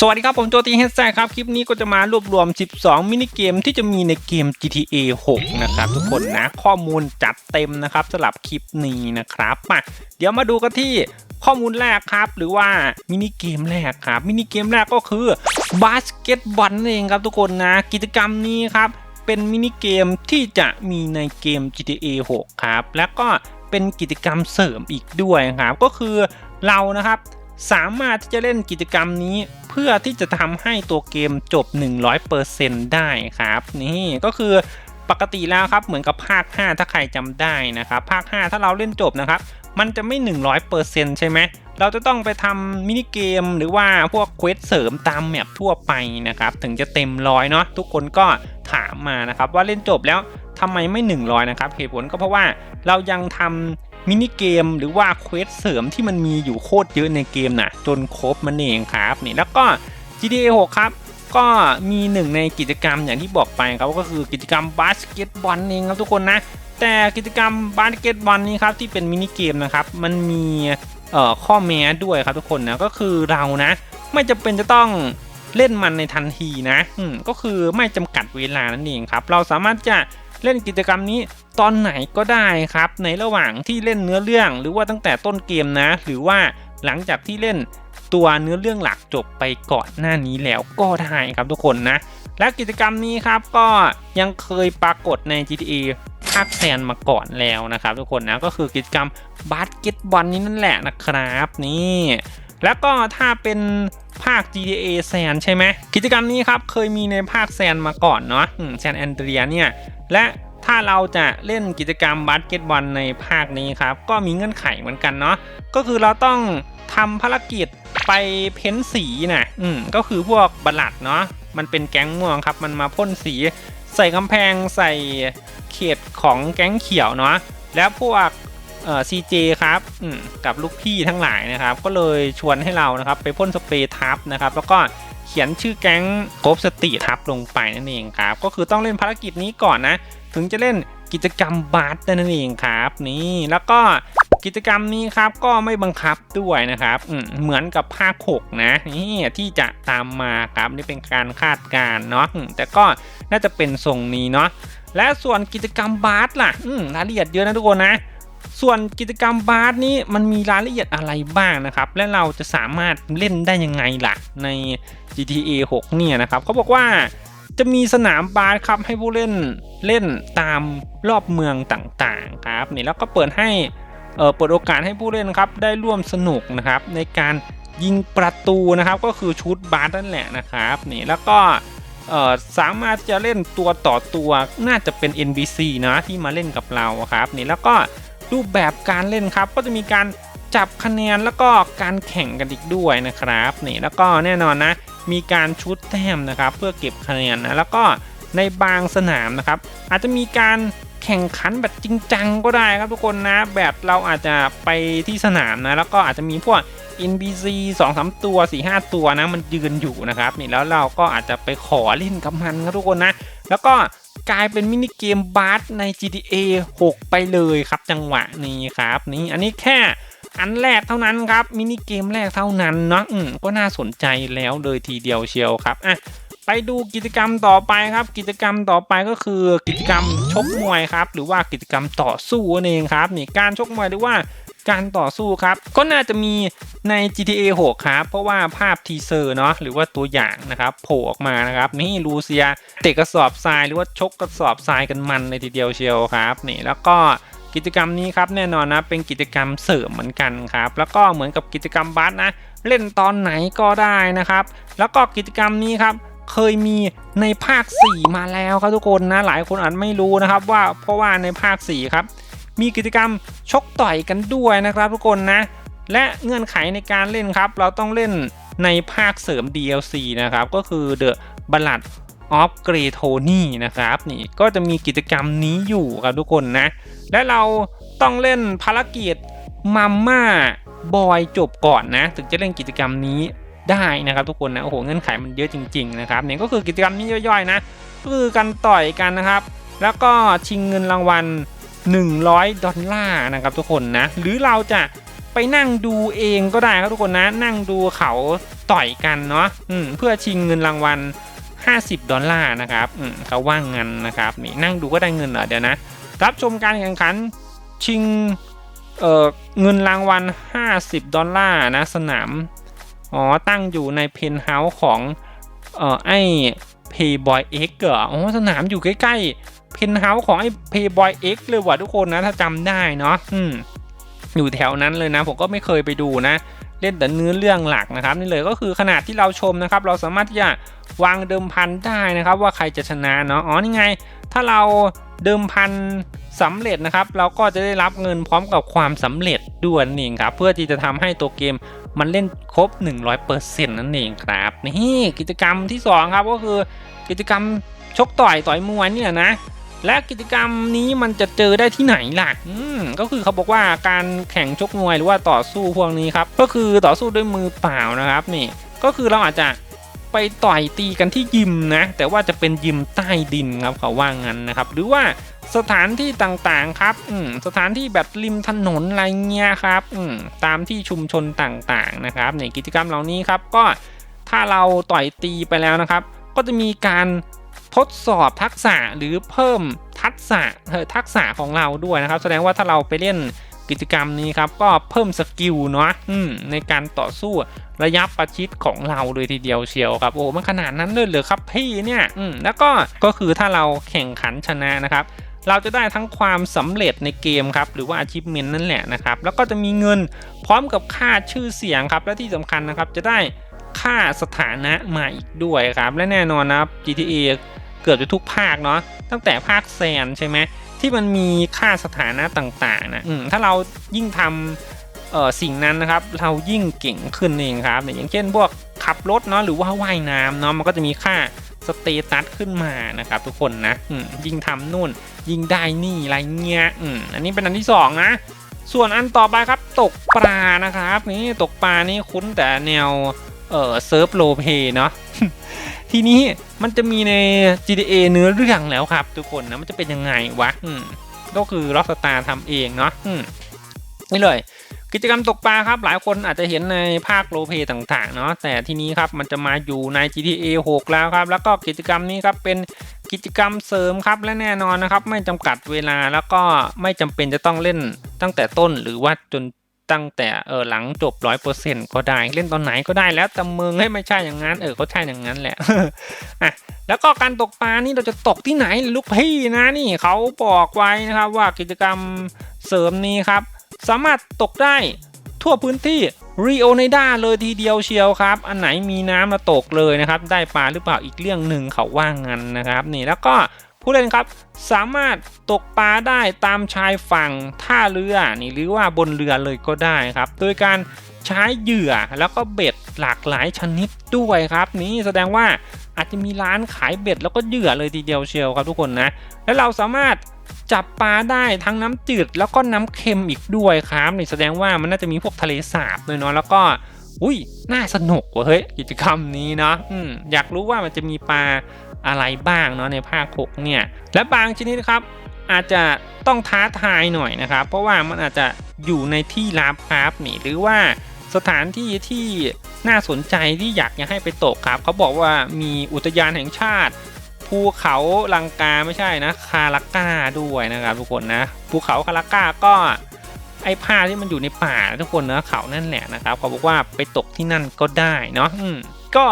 สวัสดีครับ ผมโจตีเฮดแซครับ คลิปนี้ก็จะมารวบรวม 12 มินิเกมที่จะมีในเกม GTA 6 นะครับทุกคนนะ ข้อมูลจัดเต็มนะครับสำหรับคลิปนี้นะครับมาเดี๋ยวมาดูกันที่ข้อมูลแรกครับ หรือว่ามินิเกมแรกครับ มินิเกมแรกก็คือบาสเกตบอลเองครับทุกคนนะ กิจกรรมนี้ครับ เป็นมินิเกมที่จะมีในเกม GTA 6 ครับ แล้วก็เป็นกิจกรรมเสริมอีกด้วยครับ ก็คือเรานะครับ สามารถที่จะเล่นกิจกรรมนี้เพื่อที่จะทำให้ตัวเกมจบ 100%ได้ครับ นี่ก็คือปกติแล้วครับเหมือนกับภาค 5 ถ้าใครจำได้นะครับ ภาค 5 ถ้าเราเล่นจบนะครับ มันจะไม่ 100%ใช่ไหมเราจะต้องไปทำมินิเกมหรือว่าพวกเควสเสริมตามแมปทั่วไปนะครับ ถึงจะเต็มร้อยเนาะทุกคนก็ถามมานะครับ ว่าเล่นจบแล้วทำไมไม่ 100 นะครับเหตุผลก็เพราะว่าเรายังทำ มินิเกมหรือว่าเควสเสริมที่มันมีอยู่โคตรเยอะในเกมนะจนครบมันเองครับนี่แล้วก็ GTA 6 ครับ ก็มีหนึ่งในกิจกรรมอย่างที่บอกไปครับก็คือกิจกรรมบาสเกตบอลเองครับทุกคนนะแต่กิจกรรมบาสเกตบอลนี้ครับที่เป็นมินิเกมนะครับมันมีข้อแม้ด้วยครับทุกคนนะก็คือเรานะ ไม่จำเป็นจะต้องเล่นมันในทันทีนะ อืมก็คือไม่จำกัดเวลานั่นเองครับ เราสามารถจะ เล่นกิจกรรมนี้ตอนไหนก็ได้ครับ ในระหว่างที่เล่นเนื้อเรื่อง หรือว่าตั้งแต่ต้นเกมนะ หรือว่าหลังจากที่เล่นตัวเนื้อเรื่องหลักจบไปก่อนหน้านี้แล้วก็ได้ครับทุกคนนะ และกิจกรรมนี้ครับก็ยังเคยปรากฏใน GTA ภาคแซนมาก่อนแล้วนะครับ ทุกคนนะก็คือกิจกรรมบาสเกตบอลนี้นั่นแหละนะครับนี่แล้วก็ถ้าเป็นภาค GTA แซนใช่ไหมกิจกรรมนี้ครับเคยมีในภาคแซนมาก่อนเนาะแซนแอนเดรียเนี่ย และถ้าเราจะเล่นกิจกรรมบาสเกตบอลในภาคนี้ครับ ก็มีเงื่อนไขเหมือนกันเนาะก็คือเราต้องทำภารกิจไปเพ้นสีนะอืมก็คือพวกบัลลัดเนาะมันเป็นแก๊งม่วงครับ มันมาพ่นสี ใส่กำแพงใส่เขตของแก๊งเขียวเนาะแล้วพวกเอ่อซีเจครับอืมกับลูกพี่ทั้งหลายนะครับ ก็เลยชวนให้เรานะครับ ไปพ่นสเปรย์ทับนะครับ แล้วก็ เขียนชื่อแก๊งโกบสติทับลงไปนั่นเองครับ ก็คือต้องเล่นภารกิจนี้ก่อนนะ ถึงจะเล่นกิจกรรมบาสนั่นเองครับนี่แล้วก็กิจกรรมนี้ครับก็ไม่บังคับด้วยนะครับเหมือนกับภาค6นะนี่ที่จะตามมาครับนี่เป็นการคาดการณ์เนาะแต่ก็น่าจะเป็นทรงนี้เนาะและส่วนกิจกรรมบาสล่ะรายละเอียดเยอะนะทุกคนนะ ส่วนกิจกรรมบาสนี้มันมีรายละเอียดอะไรบ้างนะครับ และเราจะสามารถเล่นได้ยังไงล่ะใน GTA 6 เนี่ยนะครับเขาบอกว่าจะมีสนามบาสครับให้ผู้เล่นเล่นตามรอบเมืองต่างๆครับนี่แล้วก็เปิดให้เปิดโอกาสให้ผู้เล่นครับได้ร่วมสนุกนะครับในการยิงประตูนะครับก็คือชุดบาสนั่นแหละนะครับนี่แล้วก็สามารถจะเล่นตัวต่อตัวน่าจะเป็น NBC นะที่มาเล่นกับเราครับนี่แล้วก็ รูปแบบการเล่นครับ ก็จะมีการจับคะแนนแล้วก็การแข่งกันอีกด้วยนะครับนี่แล้วก็แน่นอนนะ มีการชุดแต้มนะครับ เพื่อเก็บคะแนนนะแล้วก็ในบางสนามนะครับ อาจจะมีการแข่งขันแบบจริงจังก็ได้ครับทุกคนนะ แบบเราอาจจะไปที่สนามนะ แล้วก็อาจจะมีพวก NPC 2 3 ตัว 4 5 ตัวนะ มันยืนอยู่นะครับนี่แล้วเราก็อาจจะไปขอเล่นกับมันครับทุกคนนะ แล้วก็ กลายเป็นมินิเกมบาสใน GTA 6 ไปเลยครับจังหวะนี้ครับนี่อันนี้แค่อันแรกเท่านั้นครับมินิเกมแรกเท่านั้นเนาะก็น่าสนใจแล้วเลยทีเดียวเชียวครับอะไปดูกิจกรรมต่อไปครับ กิจกรรมต่อไปก็คือกิจกรรมชกมวยครับ หรือว่ากิจกรรมต่อสู้นั่นเองครับนี่การชกมวยหรือว่า การต่อสู้ครับ ก็น่าจะมีใน GTA 6 ครับ เพราะว่าภาพทีเซอร์เนาะหรือว่าตัวอย่างนะครับโผล่ออกมานะครับนี่ลูเซียเตะกระสอบทรายหรือว่าชกกระสอบทรายกันมันเลยทีเดียวเชียวครับนี่แล้วก็กิจกรรมนี้ครับแน่นอนนะเป็นกิจกรรมเสริมเหมือนกันครับ แล้วก็เหมือนกับกิจกรรมบาสนะ เล่นตอนไหนก็ได้นะครับ แล้วก็กิจกรรมนี้ครับเคยมีในภาค 4 มาแล้วครับทุกคนนะหลายคนอาจไม่รู้นะครับว่าเพราะว่าในภาค 4 ครับ มีกิจกรรมชกต่อยกันด้วยนะครับทุกคนนะ และเงื่อนไขในการเล่นครับ เราต้องเล่นในภาคเสริม DLC นะครับ ก็คือ The Ballad of Grey Tony นะครับนี่ก็จะมีกิจกรรมนี้อยู่ครับทุกคนนะ และเราต้องเล่นภารกิจมัมม่าบอยจบก่อนนะ ถึงจะเล่นกิจกรรมนี้ได้นะครับทุกคนนะโอ้โหเงื่อนไขมันเยอะจริง ๆ นะครับเนี่ยก็คือกิจกรรมนี้ย่อยๆนะก็คือการต่อยกันนะครับ แล้วก็ชิงเงินรางวัล 100 ดอลลาร์นะครับทุกคนนะ หรือเราจะไปนั่งดูเองก็ได้ครับทุกคนนะ นั่งดูเขาต่อยกันเนาะเพื่อชิงเงินรางวัล 50 ดอลลาร์นะครับเขาว่างงานนะครับนี่นั่งดูก็ได้เงินเหรอเดี๋ยวนะ รับชมการแข่งขันชิงเเงินรางวัล 50 ดอลลาร์นะสนาม อ๋อ ตั้งอยู่ในเพนท์เฮาส์ของ เอ่อ ไอ้ Playboy X เหรออ๋อสนามอยู่ใกล้ ๆ เพนเฮาส์ของไอ้ Playboy X เลยว่ะทุกคนนะถ้าจำได้เนาะอืมอยู่แถวนั้นเลยนะ ผมก็ไม่เคยไปดูนะ เล่นแต่เนื้อเรื่องหลักนะครับ นี่เลยก็คือขนาดที่เราชมนะครับ เราสามารถที่จะวางเดิมพันได้นะครับ ว่าใครจะชนะเนาะอ๋อนี่ไง ถ้าเราเดิมพันสำเร็จนะครับ เราก็จะได้รับเงินพร้อมกับความสำเร็จด้วยนั่นเองครับ เพื่อที่จะทำให้ตัวเกมมันเล่นครบ 100%นั่นเองครับนี่กิจกรรมที่ 2 ครับก็คือกิจกรรมชกต่อยต่อยมวยเนี่ยนะ และกิจกรรมนี้มันจะเจอได้ที่ไหนล่ะอืมก็คือเขาบอกว่าการแข่งชกมวยหรือว่าต่อสู้พวกนี้ครับ ก็คือต่อสู้ด้วยมือเปล่านะครับนี่ก็คือเราอาจจะไปต่อยตีกันที่ยิมนะ แต่ว่าจะเป็นยิมใต้ดินครับเขาว่างั้นนะครับ หรือว่าสถานที่ต่างๆครับอืมสถานที่แบบริมถนนอะไรเงี้ยครับอืมตามที่ชุมชนต่างๆนะครับในกิจกรรมเหล่านี้ครับก็ถ้าเราต่อยตีไปแล้วนะครับ ก็จะมีการ ทดสอบทักษะหรือเพิ่มทักษะทักษะของเราด้วยนะครับ แสดงว่าถ้าเราไปเล่นกิจกรรมนี้ครับก็เพิ่มสกิลเนาะในการต่อสู้ระยะประชิดของเราเลยทีเดียวเชียวครับโอ้มันขนาดนั้นเลยเหรอครับพี่เนี่ยแล้วก็ก็คือถ้าเราแข่งขันชนะนะครับ เราจะได้ทั้งความสำเร็จในเกมครับหรือว่า achievement นั่นแหละนะครับแล้วก็จะมีเงินพร้อมกับค่าชื่อเสียงครับและที่สำคัญนะครับจะได้ค่าสถานะมาอีกด้วยครับและแน่นอนนะครับ GTA กือบจะทุกภาคเนาะตั้งแต่ภาคแซนใช่ไหมที่มันมีค่าสถานะต่างๆนะอืมถ้าเรายิ่งทำเอ่อสิ่งนั้นนะครับ เรายิ่งเก่งขึ้นเองครับอย่างเช่นพวกขับรถเนาะหรือว่าว่ายน้ำเนาะมันก็จะมีค่าสเตตัสขึ้นมานะครับ ทุกคนนะอืมยิ่งทำนู่น ยิ่งได้นี่อะไรเงี้ยอืมอันนี้เป็นอันที่สองนะส่วนอันต่อไปครับตกปลานะครับนี่ตกปลานี่คุ้นแต่แนวเอ่อเซิร์ฟโลเพเนาะ ทีนี้มันจะมีใน GTA เนื้อเรื่องแล้วครับ ทุกคนนะมันจะเป็นยังไงวะก็คือ Rockstar ทำเองเนาะนี่เลย กิจกรรมตกปลาครับ หลายคนอาจจะเห็นในภาคโรเพย์ต่างๆเนาะแต่ทีนี้ครับมันจะมาอยู่ใน GTA 6 แล้วครับ แล้วก็กิจกรรมนี้ครับเป็นกิจกรรมเสริมครับและแน่นอนนะครับ ไม่จำกัดเวลาแล้วก็ไม่จำเป็นจะต้องเล่นตั้งแต่ต้นหรือว่าจน ตั้งแต่เออหลังจบร้อยเปอร์เซ็นต์ก็ได้เล่นตอนไหนก็ได้แล้วแต่มึงให้ไม่ใช่อย่างนั้นเออเขาใช่อย่างนั้นแหละอะแล้วก็การตกปลานี่เราจะตกที่ไหนลูกพี่นะนี่เขาบอกไว้นะครับว่ากิจกรรมเสริมนี้ครับ สามารถตกได้ทั่วพื้นที่รีโอไนดาเลยทีเดียวเชียวครับ อันไหนมีน้ำมาตกเลยนะครับ ได้ปลาหรือเปล่าอีกเรื่องหนึ่งเขาว่างันนะครับ นี่แล้วก็ ผู้เล่นครับสามารถตกปลาได้ตามชายฝั่งท่าเรือนี่หรือว่าบนเรือเลยก็ได้ครับ โดยการใช้เหยื่อแล้วก็เบ็ดหลากหลายชนิดด้วยครับ นี่แสดงว่าอาจจะมีร้านขายเบ็ดแล้วก็เหยื่อเลยทีเดียวเชียวครับทุกคนนะแล้วเราสามารถจับปลาได้ทั้งน้ำจืดแล้วก็น้ำเค็มอีกด้วยครับนี่แสดงว่ามันน่าจะมีพวกทะเลสาบด้วยเนาะแล้วก็อุ้ยน่าสนุกว่ะเฮ้ยกิจกรรมนี้เนาะอืมอยากรู้ว่ามันจะมีปลา อะไรบ้างเนาะในภาค 6 เนี่ย และบางชนิดครับอาจจะต้องท้าทายหน่อยนะครับ เพราะว่ามันอาจจะอยู่ในที่ลับครับนี่หรือว่าสถานที่ที่น่าสนใจที่อยากจะให้ไปตกครับเขาบอกว่ามีอุทยานแห่งชาติ ภูเขาลังกาไม่ใช่นะคาราก้าด้วยนะครับทุกคนนะภูเขาคาราก้าก็ไอ้ผ้าที่มันอยู่ในป่าทุกคนนะเขานั่นแหละนะครับเขาบอกว่าไปตกที่นั่นก็ได้เนาะก็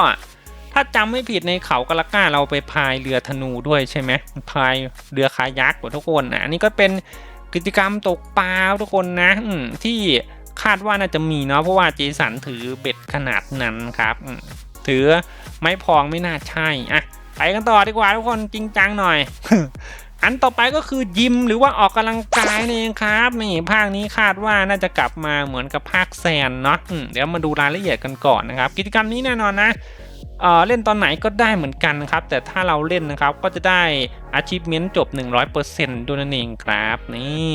ถ้าจำไม่ผิดในเขาคาราก้าเราไปพายเรือธนูด้วยใช่ไหมพายเรือคายักกว่าทุกคนนะอันนี้ก็เป็นกิจกรรมตกปลาทุกคนนะที่คาดว่าน่าจะมีเนาะเพราะว่าเจสันถือเบ็ดขนาดนั้นครับถือไม้พองไม่น่าใช่อะไปกันต่อดีกว่าทุกคนจริงจังหน่อย อันต่อไปก็คือยิมหรือว่าออกกำลังกายนี่เองครับนี่ภาคนี้คาดว่าน่าจะกลับมาเหมือนกับภาคแซนเนาะเดี๋ยวมาดูรายละเอียดกันก่อนนะครับ กิจกรรมนี้แน่นอนนะ เออเล่นตอนไหนก็ได้เหมือนกันครับ แต่ถ้าเราเล่นนะครับก็จะได้ achievement จบ 100%ด้วยนั่นเองครับนี่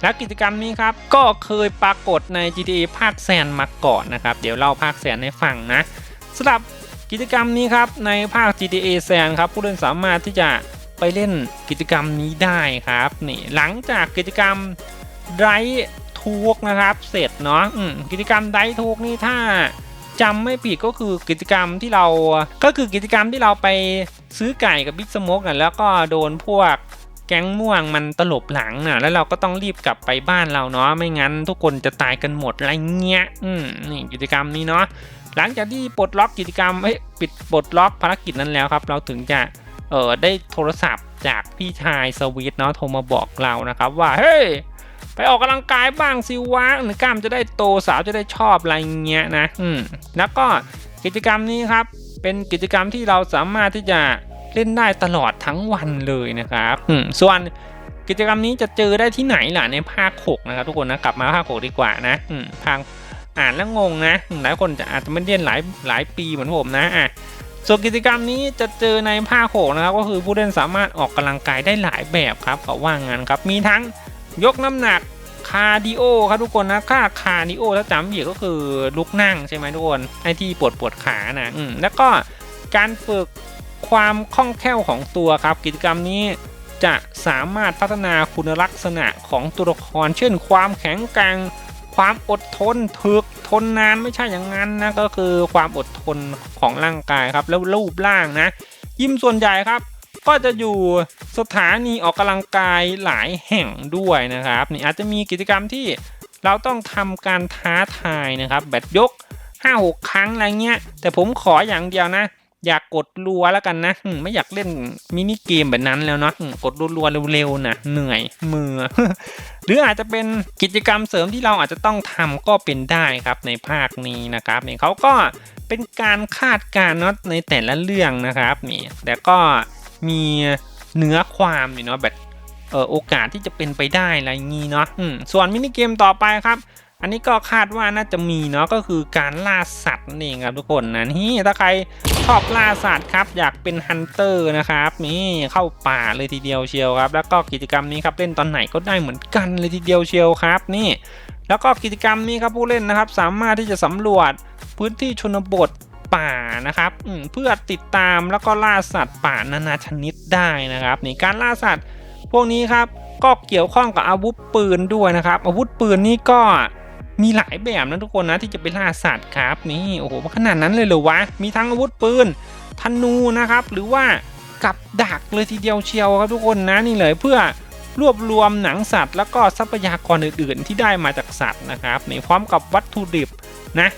แล้วกิจกรรมนี้ครับก็เคยปรากฏใน GTA ภาคแซนมาก่อนนะครับ เดี๋ยวเล่าภาคแซนให้ฟังนะสำหรับกิจกรรมนี้ครับในภาค GTA San ครับผู้เล่นสามารถที่จะไปเล่นกิจกรรมนี้ได้ครับนี่หลังจากกิจกรรมไดทูกนะครับ เสร็จเนาะกิจกรรมไดทูกนี่ถ้า จำไม่ผิดก็คือกิจกรรมที่เราก็คือกิจกรรมที่เราไปซื้อไก่กับบิ๊กสโมกน่ะแล้วก็โดนพวกแก๊งม่วงมันตลบหลังน่ะ แล้วเราก็ต้องรีบกลับไปบ้านเราเนาะ ไม่งั้นทุกคนจะตายกันหมดอะไรเงี้ย อืมนี่กิจกรรมนี้เนาะ หลังจากที่ปลดล็อกกิจกรรมเอ้ยปิดปลดล็อกภารกิจนั้นแล้วครับ เราถึงจะ เออได้โทรศัพท์จากพี่ชายสวีทเนาะโทรมาบอกเรานะครับว่า เฮ้ย ไปออกกำลังกายบ้างสิวะกล้ามจะได้โตสาวจะได้ชอบอะไรเงี้ยนะอืมแล้วก็กิจกรรมนี้ครับ เป็นกิจกรรมที่เราสามารถที่จะเล่นได้ตลอดทั้งวันเลยนะครับอืมส่วนกิจกรรมนี้จะเจอได้ที่ไหนล่ะในภาค6นะครับทุกคนนะกลับมาภาค6ดีกว่านะอืมทางอ่านแล้วงงนะหลายคนจะอาจจะไม่เล่นหลายหลายปีเหมือนผมนะอะส่วนกิจกรรมนี้จะเจอในภาค6นะครับก็คือผู้เล่นสามารถออกกำลังกายได้หลายแบบครับเขาว่างั้นครับมีทั้ง ยกน้ำหนักคาร์ดิโอครับทุกคนนะค่าคาร์ดิโอถ้าจำผิดก็คือลุกนั่งใช่ไหมทุกคนไอที่ปวดปวดขานะอืมแล้วก็การฝึกความคล่องแคล่วของตัวครับ กิจกรรมนี้จะสามารถพัฒนาคุณลักษณะของตัวละคร เช่น ความแข็งแกร่งความอดทนถึกทนนานไม่ใช่อย่างนั้นนะก็คือความอดทนของร่างกายครับแล้วรูปร่างนะ ยิมส่วนใหญ่ครับ ก็จะอยู่สถานีออกกำลังกายหลายแห่งด้วยนะครับนี่อาจจะมีกิจกรรมที่เราต้องทำการท้าทายนะครับ แบบยก 5-6 ครั้งอะไรเงี้ย แต่ผมขออย่างเดียวนะ อยากกดรัวแล้วกันนะ ไม่อยากเล่นมินิเกมแบบนั้นแล้วเนาะกดรัวๆเร็วๆนะเหนื่อยมือ หรืออาจจะเป็นกิจกรรมเสริมที่เราอาจจะต้องทำก็เป็นได้ครับในภาคนี้นะครับนี่เขาก็เป็นการคาดการณ์เนาะในแต่ละเรื่องนะครับนี่แต่ก็ มีเนื้อความนี่เนาะแบบเออโอกาสที่จะเป็นไปได้อะไรงี้เนาะส่วนมินิเกมต่อไปครับ อันนี้ก็คาดว่าน่าจะมีเนาะก็คือการล่าสัตว์นั่ครับทุกคนนะนี่ถ้าใครชอบล่าสัตว์ครับ อยากเป็นฮันเตอร์นะครับนี่เข้าป่าเลยทีเดียวเชียวครับ แล้วก็กิจกรรมนี้ครับเล่นตอนไหนก็ได้เหมือนกันเลยทีเดียวเชียวครับ นี่ แล้วก็กิจกรรมนี้ครับผู้เล่นนะครับ สามารถที่จะสำรวจพื้นที่ชนบท ป่านะครับเพื่อติดตามแล้วก็ล่าสัตว์ป่านานาชนิดได้นะครับนี่การล่าสัตว์ พวกนี้ครับก็เกี่ยวข้องกับอาวุธปืนด้วยนะครับ อาวุธปืนนี่ก็มีหลายแบบนะทุกคนนะที่จะไปล่าสัตว์ครับนี่โอ้โหขนาดนั้นเลยเหรอวะมีทั้งอาวุธปืนธนูนะครับ หรือว่ากับดักเลยทีเดียวเชียวครับทุกคนนะนี่เลยเพื่อรวบรวมหนังสัตว์ แล้วก็ทรัพยากรอื่น ๆ ที่ได้มาจากสัตว์นะครับนี่พร้อมกับวัตถุดิบ นะ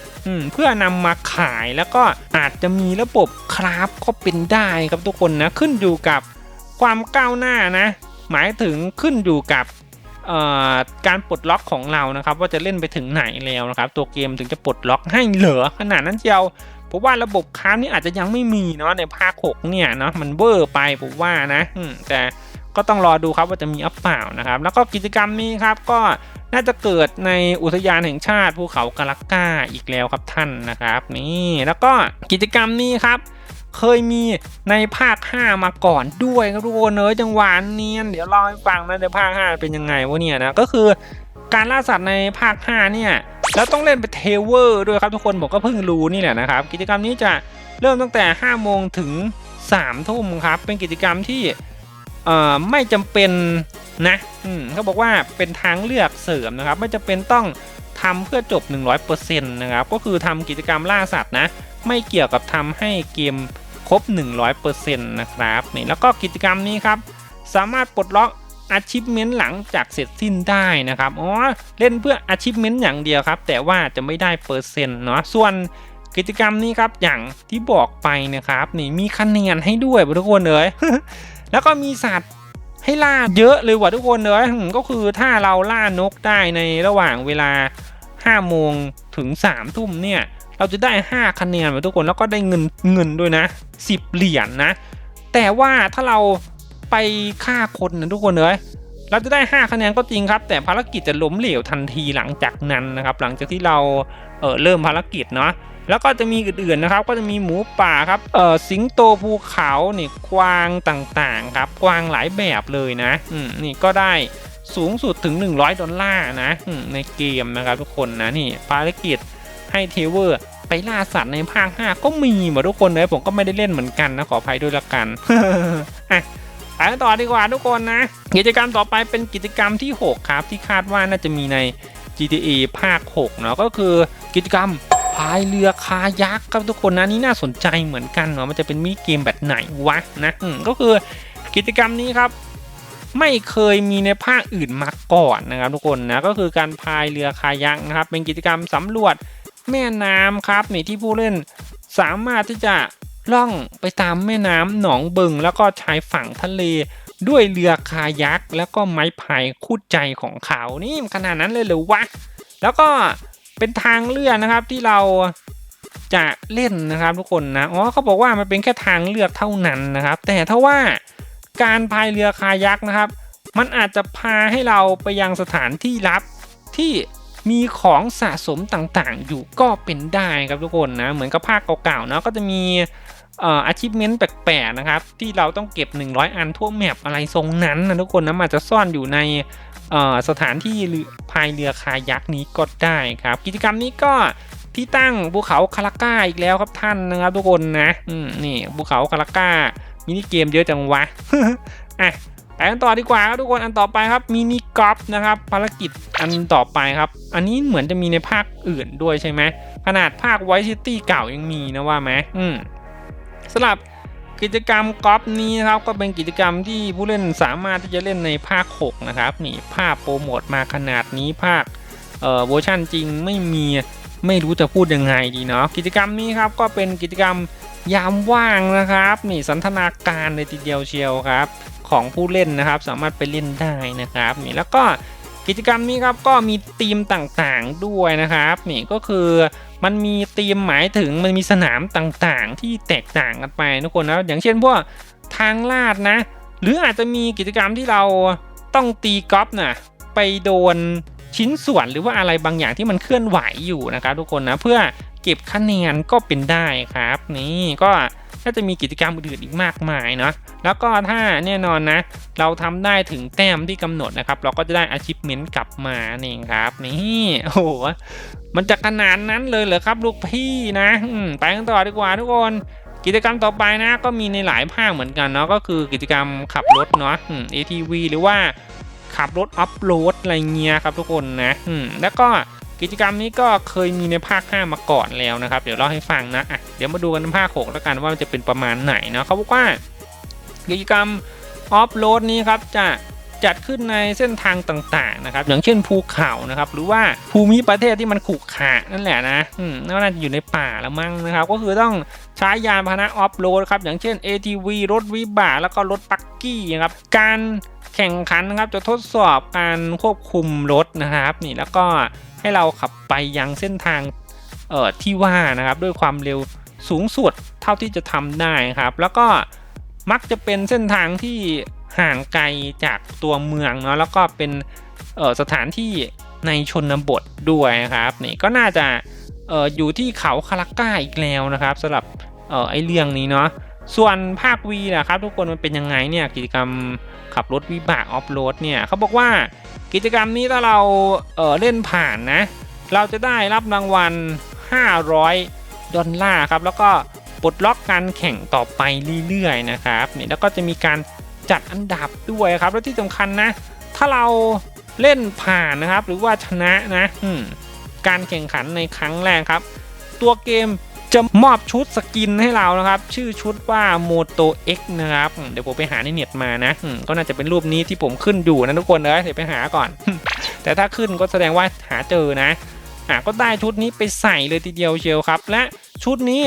เพื่อนำมาขายแล้วก็อาจจะมีระบบคราฟก็เป็นได้ครับทุกคนนะขึ้นอยู่กับความก้าวหน้านะ หมายถึงขึ้นอยู่กับการปลดล็อกของเรานะครับ ว่าจะเล่นไปถึงไหนแล้วนะครับ ตัวเกมถึงจะปลดล็อกให้เหลือขนาดนั้นเชียวผมว่าระบบค้านี่อาจจะยังไม่มีเนาะในภาค6เนี่ยเนาะมันเวอร์ไปผมว่านะแต่ก็ต้องรอดูครับว่าจะมีอัปเปล่านะครับ แล้วก็กิจกรรมนี้ครับก็ น่าจะเกิดในอุทยานแห่งชาติภูเขากาลักกาอีกแล้วครับท่านนะครับนี่แล้วก็กิจกรรมนี้ครับเคยมีในภาค 5 มาก่อนด้วยครับทุกคนเนยจังหวะเนียนเดี๋ยวเล่าให้ฟังนะในภาค 5 เป็นยังไงวะเนี่ยนะก็คือการล่าสัตว์ในภาค 5 เนี่ยแล้วต้องเล่นเป็นเทเวอร์ด้วยครับทุกคนผมก็เพิ่งรู้นี่แหละนะครับ กิจกรรมนี้จะเริ่มตั้งแต่ 5 โมงถึง3ทุ่มครับ เป็นกิจกรรมที่ไม่จำเป็น นะอืมเขาบอกว่าเป็นทางเลือกเสริมนะครับ ไม่จำเป็นต้องทำเพื่อจบ 100%นะครับ ก็คือทำกิจกรรมล่าสัตว์นะ ไม่เกี่ยวกับทำให้เกมครบ 100%นะครับนี่แล้วก็กิจกรรมนี้ครับ สามารถปลดล็อก achievement หลังจากเสร็จสิ้นได้นะครับอ๋อเล่นเพื่อ achievement อย่างเดียวครับ แต่ว่าจะไม่ได้เปอร์เซ็นต์เนาะส่วนกิจกรรมนี้ครับอย่างที่บอกไปนะครับ นี่มีคะแนนให้ด้วยทุกคนเลยแล้วก็มีสัตว์ ให้ล่าเยอะเลยว่ะทุกคนเลยอืมก็คือถ้าเราล่านกได้ในระหว่างเวลา5โมงถึง3ทุ่มเนี่ยเราจะได้ 5 คะแนนไปทุกคนแล้วก็ได้เงินเงินด้วยนะ 10 เหรียญนะแต่ว่าถ้าเราไปฆ่าคนนะทุกคนเลยเราจะได้ 5 คะแนนก็จริงครับ แต่ภารกิจจะล้มเหลวทันทีหลังจากนั้นนะครับ หลังจากที่เราเออเริ่มภารกิจเนาะ แล้วก็จะมีอื่นๆนะครับ ก็จะมีหมูป่าครับเออสิงโตภูเขาเนี่ยกวางต่างๆครับกวางหลายแบบเลยนะอืมนี่ก็ได้สูงสุดถึง 100 ดอลลาร์นะในเกมนะครับทุกคนนะนี่ภารกิจให้เทเวอร์ไปล่าสัตว์ในภาค 5 ก็มีหมดทุกคนเลยผมก็ไม่ได้เล่นเหมือนกันนะขออภัยด้วยละกันอะไปต่อดีกว่าทุกคนนะ กิจกรรมต่อไปเป็นกิจกรรมที่ 6 ครับ ที่คาดว่าน่าจะมีใน GTA ภาค 6 เนาะก็คือกิจกรรมายเรือคายักครับทุกคนนะนี่น่าสนใจเหมือนกันเนาะมันจะเป็นมินิเกมแบบไหนวะนะก็คือกิจกรรมนี้ครับไม่เคยมีในภาคอื่นมาก่อนนะครับทุกคนนะก็คือการพายเรือคายักนะครับ เป็นกิจกรรมสำรวจแม่น้ำครับนี่ที่ผู้เล่นสามารถที่จะล่องไปตามแม่น้ำหนองบึง แล้วก็ชายฝั่งทะเลด้วยเรือคายักแล้วก็ไม้พายคู่ใจของเขานี่ขนาดนั้นเลยหรือวะแล้วก็ เป็นทางเลือกนะครับที่เราจะเล่นนะครับทุกคนนะอ๋อเขาบอกว่ามันเป็นแค่ทางเลือกเท่านั้นนะครับ แต่ถ้าว่าการพายเรือคายักนะครับ มันอาจจะพาให้เราไปยังสถานที่ลับที่มีของสะสมต่างๆ อยู่ก็เป็นได้ครับทุกคนนะเหมือนกับภาคเก่าๆเนาะก็จะมี อ่อ achievement แปลกๆนะครับ ที่เราต้องเก็บ 100 อันทั่วแมปอะไรทรงนั้นนะทุกคนนะมันอาจจะซ่อนอยู่ในสถานที่เรือพายเรือคายักนี้ก็ได้ครับ กิจกรรมนี้ก็ที่ตั้งภูเขาคาราก้าอีกแล้วครับท่านนะครับทุกคนนะนี่ภูเขาคาราก้ามินิเกมเยอะจังวะอะไปกันต่อดีกว่าครับทุกคนอันต่อไปครับมินิกอล์ฟนะครับภารกิจอันต่อไปครับ อันนี้เหมือนจะมีในภาคอื่นด้วยใช่ไหมขนาดภาคไวซิตี้เก่ายังมีนะว่าไหมอืม สำหรับกิจกรรมกอล์ฟนี้นะครับก็เป็นกิจกรรมที่ผู้เล่นสามารถที่จะเล่นในภาค 6 นะครับนี่ภาพโปรโมทมาขนาดนี้ภาคเอ่อเวอร์ชันจริงไม่มีไม่รู้จะพูดยังไงดีเนาะกิจกรรมนี้ครับก็เป็นกิจกรรมยามว่างนะครับนี่สันทนาการเลยทีเดียวเชียวครับ ของผู้เล่นนะครับสามารถไปเล่นได้นะครับนี่แล้วก็ กิจกรรมนี้ครับก็มีธีมต่างๆด้วยนะครับนี่ก็คือมันมีธีมหมายถึงมันมีสนามต่างๆ ที่แตกต่างกันไปทุกคนนะอย่างเช่นพวกทางลาดนะ หรืออาจจะมีกิจกรรมที่เราต้องตีกอล์ฟนะไปโดนชิ้นส่วนหรือว่าอะไรบางอย่างที่มันเคลื่อนไหวอยู่นะครับทุกคนนะเพื่อเก็บคะแนนก็เป็นได้ครับ นี่ก็ น่าจะมีกิจกรรมอื่นอีกมากมายเนาะแล้วก็ถ้าแน่นอนนะ เราทำได้ถึงแต้มที่กำหนดนะครับ เราก็จะได้ achievement กลับมานี่ครับนี่โอ้โหมันจะขนาดนั้นเลยเหรอครับลูกพี่นะไปกันต่อดีกว่าทุกคนกิจกรรมต่อไปนะก็มีในหลายภาคเหมือนกันเนาะก็คือกิจกรรมขับรถเนาะอืม ATV หรือว่าขับรถออฟโรดอะไรเงี้ยครับทุกคนนะแล้วก็ กิจกรรมนี้ก็เคยมีในภาค 5 มาก่อนแล้วนะครับ เดี๋ยวเล่าให้ฟังนะอะเดี๋ยวมาดูกันในภาค 6 แล้วกันว่ามันจะเป็นประมาณไหนนะเขาบอกว่ากิจกรรมออฟโรดนี้ครับจะจัดขึ้นในเส้นทางต่างๆนะครับ อย่างเช่นภูเขานะครับ หรือว่าภูมิประเทศที่มันขรุขระนั่นแหละนะอืมน่าจะอยู่ในป่าละมั้งนะครับ ก็คือต้องใช้ยานพาหนะออฟโรดครับ อย่างเช่น ATV รถวิบากแล้วก็รถปักกี้นะครับ การ แข่งขันนะครับจะทดสอบการควบคุมรถนะครับนี่แล้วก็ให้เราขับไปยังเส้นทางเอ่อที่ว่านะครับด้วยความเร็วสูงสุดเท่าที่จะทำได้ครับ แล้วก็มักจะเป็นเส้นทางที่ห่างไกลจากตัวเมืองเนาะแล้วก็เป็นเอ่อสถานที่ในชนบทด้วยครับนี่ก็น่าจะเอ่ออยู่ที่เขาคาราก้าอีกแล้วนะครับสำหรับเอ่อไอเรื่องนี้เนาะ ส่วนภาควีนะครับทุกคนมันเป็นยังไงเนี่ยกิจกรรมขับรถวิบากออฟโรดเนี่ยเขาบอกว่ากิจกรรมนี้ถ้าเราเเล่นผ่านนะ เราจะได้รับรางวัล 500 ดอลลาร์ครับแล้วก็ปลดล็อกการแข่งต่อไปเรื่อยๆนะครับนี่แล้วก็จะมีการจัดอันดับด้วยครับแล้วที่สำคัญนะ ถ้าเราเล่นผ่านนะครับ หรือว่าชนะนะการแข่งขันในครั้งแรกครับ ตัวเกม จะมอบชุดสกินให้เรานะครับ ชื่อชุดว่า Moto X นะครับ เดี๋ยวผมไปหาในเน็ตมานะ ก็น่าจะเป็นรูปนี้ที่ผมขึ้นอยู่นะทุกคนเอ้ยเดี๋ยวไปหาก่อน แต่ถ้าขึ้นก็แสดงว่าหาเจอนะอะก็ได้ชุดนี้ไปใส่เลยทีเดียวเชียวครับ และชุดนี้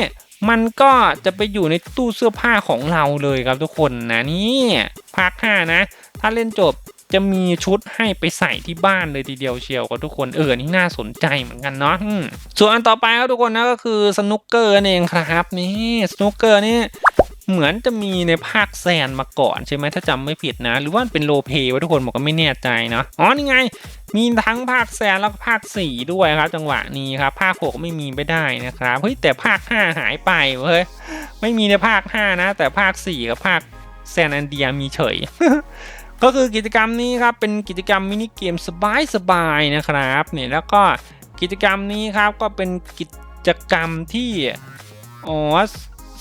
มันก็จะไปอยู่ในตู้เสื้อผ้าของเราเลยครับทุกคนนะนี่ภาค5นะ ถ้าเล่นจบ จะมีชุดให้ไปใส่ที่บ้านเลยทีเดียวเชียวกับทุกคนเออนี่น่าสนใจเหมือนกันเนาะส่วนอันต่อไปครับทุกคนนะก็คือสนุกเกอร์นั่นเองครับนี่สนุกเกอร์นี่เหมือนจะมีในภาคแซนมาก่อนใช่ไหมถ้าจำไม่ผิดนะ หรือว่าเป็นโลเพวะทุกคนบอกก็ไม่แน่ใจเนาะอ๋อนี่ไง มีทั้งภาคแซนแล้วก็ภาค 4 ด้วยครับ จังหวะนี้ครับ ภาค 6 ไม่มีไม่ได้นะครับเฮ้ยแต่ภาค 5 หายไปเว้ยไม่มีในภาค 5 นะ แต่ภาค 4 กับภาคแซนอันเดียมีเฉย ก็คือกิจกรรมนี้ครับเป็นกิจกรรมมินิเกมสบายๆนะครับเนี่ยแล้วก็กิจกรรมนี้ครับก็เป็นกิจกรรมที่อ๋อ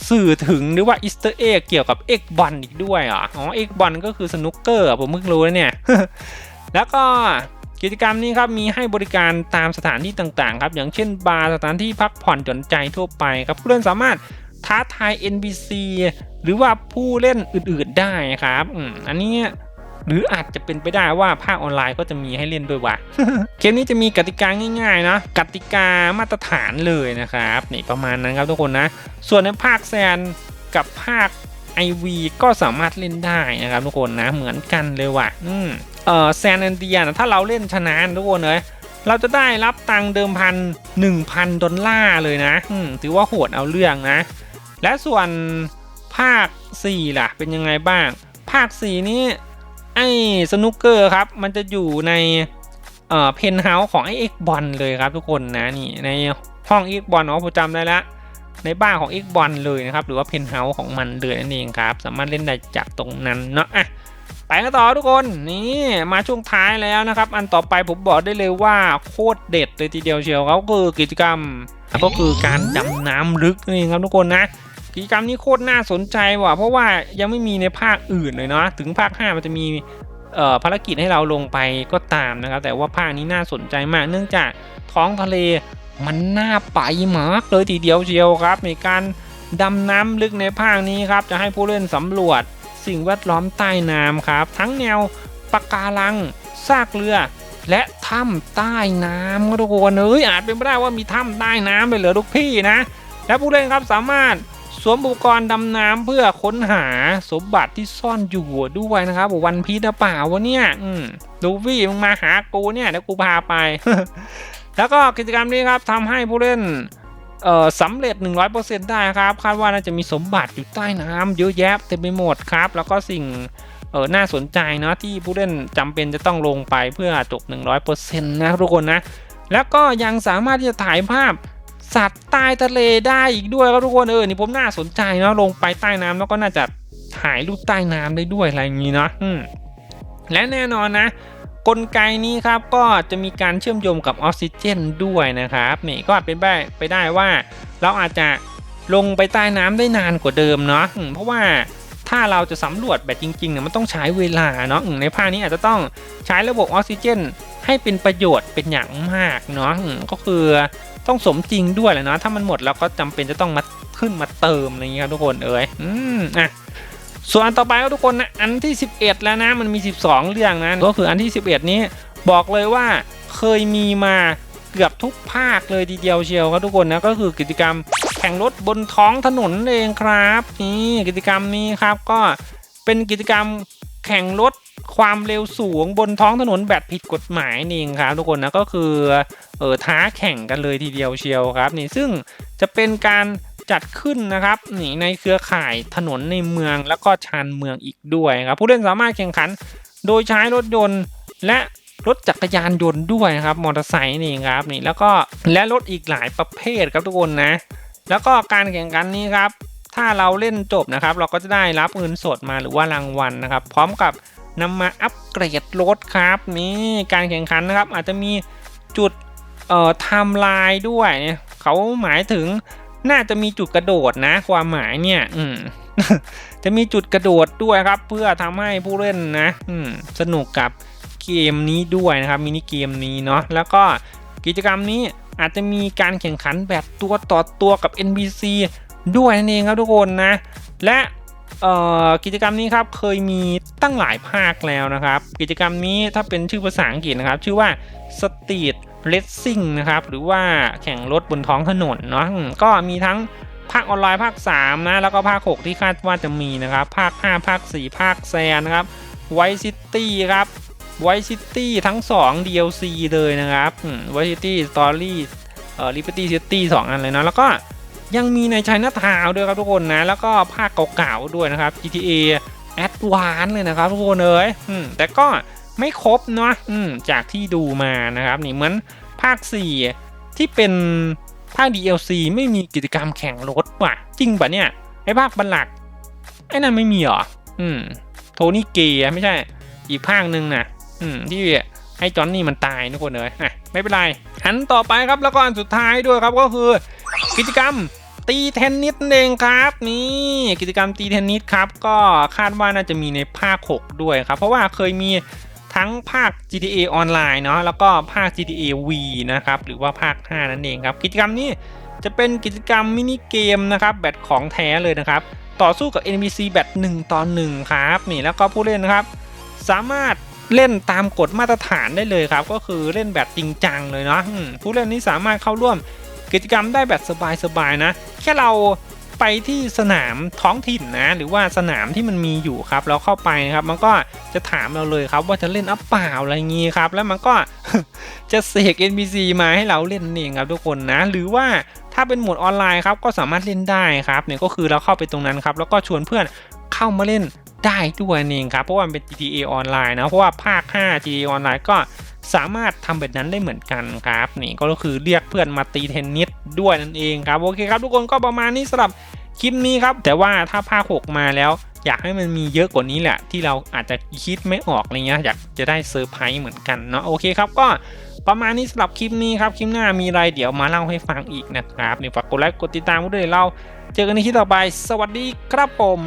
สื่อถึงหรือว่าอีสเตอร์เอ็กเกี่ยวกับเอ็กบอลอีกด้วยอ๋อเอ็กบอลก็คือสนุกเกอร์ผมเพิ่งรู้นะเนี่ยแล้วก็กิจกรรมนี้ครับมีให้บริการตามสถานที่ต่างๆครับอย่างเช่นบาร์สถานที่พักผ่อนหย่อนใจทั่วไปครับผู้เล่นสามารถท้าทาย NPC หรือว่าผู้เล่นอื่นๆได้ครับอันนี้ หรืออาจจะเป็นไปได้ว่าภาคออนไลน์ก็จะมีให้เล่นด้วยว่ะเกมนี้จะมีกติกาง่ายๆนะกติกามาตรฐานเลยนะครับนี่ประมาณนั้นครับทุกคนนะ ส่วนในภาคแซนกับภาค IV ก็สามารถเล่นได้นะครับทุกคนนะเหมือนกันเลยว่ะอืมเออแซนแอนเดียนะถ้าเราเล่นชนะทุกคนเลยเราจะได้รับตังค์เดิมพัน1,000 ดอลลาร์เลยนะถือว่าโหดเอาเรื่องนะ และส่วนภาค 4 ล่ะ เป็นยังไงบ้าง ภาค 4 นี้ ไอ้สนุกเกอร์ครับ มันจะอยู่ในเอ่อเพนเฮาส์ของไอ้เอ็กบอลเลยครับทุกคนนะนี่ในห้องเอ็กบอลอ๋อผมจำได้ละในบ้านของเอ็กบอลเลยนะครับ หรือว่าเพนเฮาส์ของมันเลยนั่นเองครับ สามารถเล่นได้จากตรงนั้นเนาะอะไปกันต่อทุกคนนี่มาช่วงท้ายแล้วนะครับ อันต่อไปผมบอกได้เลยว่าโคตรเด็ดเลยทีเดียวเชียวเขาคือกิจกรรมก็คือการดำน้ำลึกนี่ครับทุกคนนะ กิจกรรมนี้โคตรน่าสนใจว่ะเพราะว่ายังไม่มีในภาคอื่นเลยเนาะถึงภาค 5 มันจะมีภารกิจให้เราลงไปก็ตามนะครับ แต่ว่าภาคนี้น่าสนใจมาก เนื่องจากท้องทะเลมันน่าไปมากเลยทีเดียวเชียวครับ ในการดำน้ำลึกในภาคนี้ครับ จะให้ผู้เล่นสำรวจสิ่งแวดล้อมใต้น้ำครับ ทั้งแนวปะการังซากเรือ และถ้ำใต้น้ำก็ทุกคนเอ้ยอาจเป็นไปได้ว่ามีถ้ำใต้น้ำไปเหลือทุกที่นะ และผู้เล่นครับสามารถ สวมอุปกรณ์ดำน้ำเพื่อค้นหาสมบัติที่ซ่อนอยู่ด้วยนะครับวันพีชหรือเปล่าวะเนี่ยอืมลูฟี่มึงมาหากูเนี่ยเดี๋ยวกูพาไป แล้วก็กิจกรรมนี้ครับทำให้ผู้เล่นเอ่อสำเร็จ 100%ได้ครับ คาดว่าน่าจะมีสมบัติอยู่ใต้น้ำเยอะแยะเต็มไปหมดครับ แล้วก็สิ่งเออน่าสนใจเนาะที่ผู้เล่นจำเป็นจะต้องลงไปเพื่อจบ 100%นะทุกคนนะ แล้วก็ยังสามารถที่จะถ่ายภาพ สัตว์ใต้ทะเลได้อีกด้วยครับทุกคนเออนี่ผมน่าสนใจเนาะลงไปใต้น้ำแล้วก็น่าจะถ่ายรูปใต้น้ำได้ด้วยอะไรอย่างนี้เนาะและแน่นอนนะ กลไกนี้ครับก็จะมีการเชื่อมโยงกับออกซิเจนด้วยนะครับนี่ก็เป็นไปไปได้ว่า เราอาจจะลงไปใต้น้ำได้นานกว่าเดิมเนาะเพราะว่าถ้าเราจะสำรวจแบบจริงๆเนี่ยมันต้องใช้เวลาเนาะในภาคนี้อาจจะต้องใช้ระบบออกซิเจน ให้เป็นประโยชน์เป็นอย่างมากเนาะก็คือ ต้องสมจริงด้วยแหละนะถ้ามันหมดเราก็จำเป็นจะต้องมาขึ้นมาเติมอะไรอย่างเงี้ยครับทุกคนเอ้ยอืมอะส่วนอันต่อไปก็ทุกคนนะอันที่ 11 แล้วนะมันมี 12 เรื่องนะก็คืออันที่ 11 นี้บอกเลยว่าเคยมีมาเกือบทุกภาคเลยทีเดียวเชียวครับทุกคนนะก็คือกิจกรรมแข่งรถบนท้องถนนนั่นเองครับนี่กิจกรรมนี้ครับก็เป็นกิจกรรมแข่งรถ ความเร็วสูงบนท้องถนนแบบผิดกฎหมายนี่เองครับทุกคนนะก็คือเออท้าแข่งกันเลยทีเดียวเชียวครับนี่ซึ่งจะเป็นการจัดขึ้นนะครับนี่ในเครือข่ายถนนในเมืองแล้วก็ชานเมืองอีกด้วยครับผู้เล่นสามารถแข่งขัน โดยใช้รถยนต์และรถจักรยานยนต์ด้วยครับมอเตอร์ไซค์นี่ครับนี่แล้วก็และรถอีกหลายประเภทครับทุกคนนะ แล้วก็การแข่งขันนี้ครับ ถ้าเราเล่นจบนะครับ เราก็จะได้รับเงินสดมาหรือว่ารางวัลนะครับ พร้อมกับ นำมาอัปเกรดรถครับนี่การแข่งขันนะครับ อาจจะมีจุดเอ่อไทม์ไลน์ด้วยเขาหมายถึงน่าจะมีจุดกระโดดนะ ความหมายเนี่ย อืมจะมีจุดกระโดดด้วยครับ เพื่อทำให้ผู้เล่นนะ อืมสนุกกับเกมนี้ด้วยนะครับมินิเกมนี้เนาะแล้วก็กิจกรรมนี้อาจจะมีการแข่งขันแบบตัวต่อตัวกับ NPC ด้วยนั่นเองครับทุกคนนะ และ กิจกรรมนี้ครับเคยมีตั้งหลายภาคแล้วนะครับ กิจกรรมนี้ถ้าเป็นชื่อภาษาอังกฤษนะครับ ชื่อว่า Street Racing นะครับหรือว่าแข่งรถบนท้องถนนเนาะก็มีทั้งภาคออนไลน์ภาค 3 นะ แล้วก็ภาค 6 ที่คาดว่าจะมีนะครับ ภาค 5 ภาค 4 ภาคแซนนะครับ White City ครับ White City ทั้ง 2 DLC เลยนะครับอืม White City Story เอ่อ Liberty City 2อันเลยนะแล้วก็ ยังมีใน China Town ด้วยครับทุกคนนะ แล้วก็ภาคเก่าๆด้วยนะครับ GTA Advance เลยนะครับทุกคนเอ้ยอืมแต่ก็ไม่ครบเนาะอืมจากที่ดูมานะครับ นี่เหมือนภาค 4 ที่เป็นภาค DLC ไม่มีกิจกรรมแข่งรถว่ะ จริงปะเนี่ย ไอ้ภาคบัลลักไอ้นั่นไม่มีหรอ อืม โทนี่เกย์ไม่ใช่ อีกภาคหนึ่งนะอืม ที่ให้จอนนี่มันตายทุกคนเลยอะไม่เป็นไร อันต่อไปครับแล้วก็อันสุดท้ายด้วยครับก็คือ กิจกรรม ตีเทนนิสเองครับ นี่กิจกรรมตีเทนนิสครับ ก็คาดว่าน่าจะมีในภาค 6 ด้วยครับ เพราะว่าเคยมีทั้งภาค GTA ออนไลน์เนาะแล้วก็ภาค GTA V นะครับ หรือว่าภาค 5 นั่นเองครับ กิจกรรมนี้จะเป็นกิจกรรมมินิเกมนะครับแบตของแท้เลยนะครับ ต่อสู้กับ NPC แบต1ต่อ1ครับนี่แล้วก็ผู้เล่นนะครับ สามารถเล่นตามกฎมาตรฐานได้เลยครับ ก็คือเล่นแบบจริงจังเลยเนาะผู้เล่นนี้สามารถเข้าร่วม กิจกรรมได้แบบสบายๆนะ แค่เราไปที่สนามท้องถิ่นนะ หรือว่าสนามที่มันมีอยู่ครับ เราเข้าไปนะครับ มันก็จะถามเราเลยครับว่าจะเล่นอัปเปล่าอะไรงี้ครับ แล้วมันก็จะเสก NPC มาให้เราเล่นเองครับทุกคนนะ หรือว่าถ้าเป็นหมวดออนไลน์ครับก็สามารถเล่นได้ครับเนี่ยก็คือเราเข้าไปตรงนั้นครับ แล้วก็ชวนเพื่อนเข้ามาเล่นได้ด้วยเองครับเพราะว่ามันเป็น GTA ออนไลน์นะเพราะว่าภาค 5 GTA ออนไลน์ก็ สามารถทำแบบนั้นได้เหมือนกันครับ นี่ก็คือเรียกเพื่อนมาตีเทนนิสด้วยนั่นเองครับ โอเคครับทุกคนก็ประมาณนี้สำหรับคลิปนี้ครับ แต่ว่าถ้าภาค6มาแล้ว อยากให้มันมีเยอะกว่านี้แหละ ที่เราอาจจะคิดไม่ออกอะไรเงี้ยอยากจะได้เซอร์ไพรส์เหมือนกันเนาะโอเคครับก็ประมาณนี้สำหรับคลิปนี้ครับ คลิปหน้ามีอะไรเดี๋ยวมาเล่าให้ฟังอีกนะครับเนี่ยฝากกดไลค์กดติดตามกันด้วยเรา เจอกันในคลิปต่อไป สวัสดีครับผม